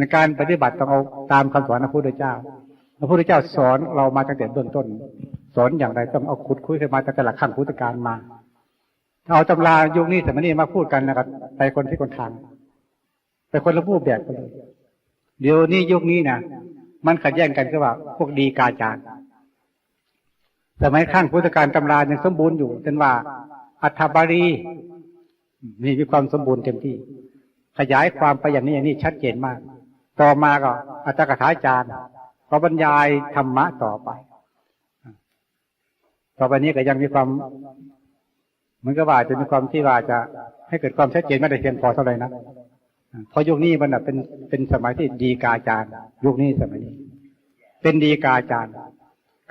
ในการปฏิบัติต้องเอาตามคำสอนพระพุทธเจ้า พระพุทธเจ้าสอนเรามาตั้งแต่เบื้องต้น สอนอย่างไรต้องเอาขุดคุยขึ้นมาตั้งแต่หลักขั้นพุทธการมาเอาตำรายุคนี้สมัยนี้มาพูดกันนะครับไปคนที่คนทางไปคนละรูปแบบกันเลยเดี๋ยวนี้ยุคนี้นะมันขัดแย้งกันก็ว่า พวกดีกาจารย์สมัยข้างพุทธการตำรายังสมบูรณ์อยู่เช่นว่า อัฏฐบารีนี่มีความสมบูรณ์เต็มที่ ขยายความไปอย่างนี้อย่างนี้ชัดเจนมาก ต่อมาก็อาจารย์กถาจารย์ก็บรรยายธรรมะต่อไป ต่อไปนี้ก็ยังมีความเหมือนกับว่าจะมีความที่ว่าจะให้เกิดความชัดเจนไม่ได้เพียงพอเท่าไหร่นะเพราะยุคนี้มันเป็นเป็นสมัยที่ดีกาจารย์ยุคนี้สมัยนี้ เป็นดีกาจารย์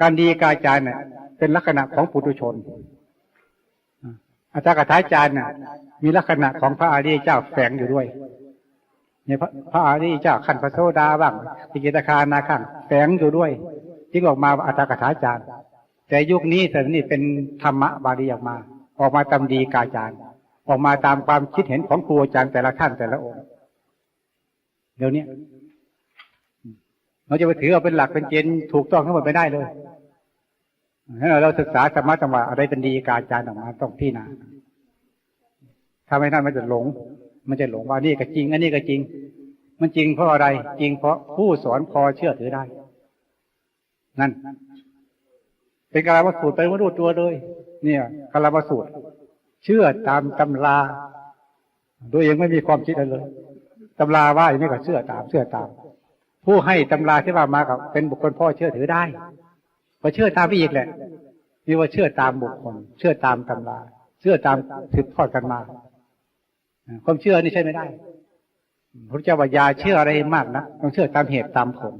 การดีกาจารย์เนี่ยเป็นลักษณะของปุถุชนอาจารย์กถาจารย์น่ะมีลักษณะของพระอริยเจ้าแฝงอยู่ด้วย เนี่ยพระพระอริยเจ้าขันพระโสดาบ้างปิกิตาคานาขังแฝงอยู่ด้วยจึงออกมาอาจารย์กถาจารย์ แต่ยุคนี้แต่นี่เป็นธรรมะบาลีออกมา ออกมาตามดีกาจารย์ ออกมาตามความคิดเห็นของครูอาจารย์แต่ละท่านแต่ละองค์เดี๋ยวนี้เราจะไปถือเอาเป็นหลักเป็นเกณฑ์ถูกต้องทั้งหมดไม่ได้เลยให้เราศึกษาธรรมะจังหวะอะไรเป็นดีกาจารย์ออกมาต้องที่นาถ้าไม่นั่นมันจะหลง มันจะหลงว่านี่ก็จริง อันนี้ก็จริง มันจริงเพราะอะไร จริงเพราะผู้สอนพอเชื่อถือได้ นั่น เป็นการมาสูตรไปมาดูตัวเลย เนี่ยการมาสูตร เชื่อตามตำราตัวเองไม่มีความคิดอะไรเลยตำราว่าอย่างนี้ก็เชื่อตามเชื่อตาม ผู้ให้ตำราที่ว่ามากับเป็นบุคคลพ่อเชื่อถือได้ก็เชื่อตามไปอีกแหละนี่ว่าเชื่อตามบุคคล เชื่อตามตำรา เชื่อตามสืบทอดกันมา ความเชื่อนี่ใช่ไม่ได้พระเจ้าว่าอย่าเชื่ออะไรมากนะต้องเชื่อตามเหตุตามผล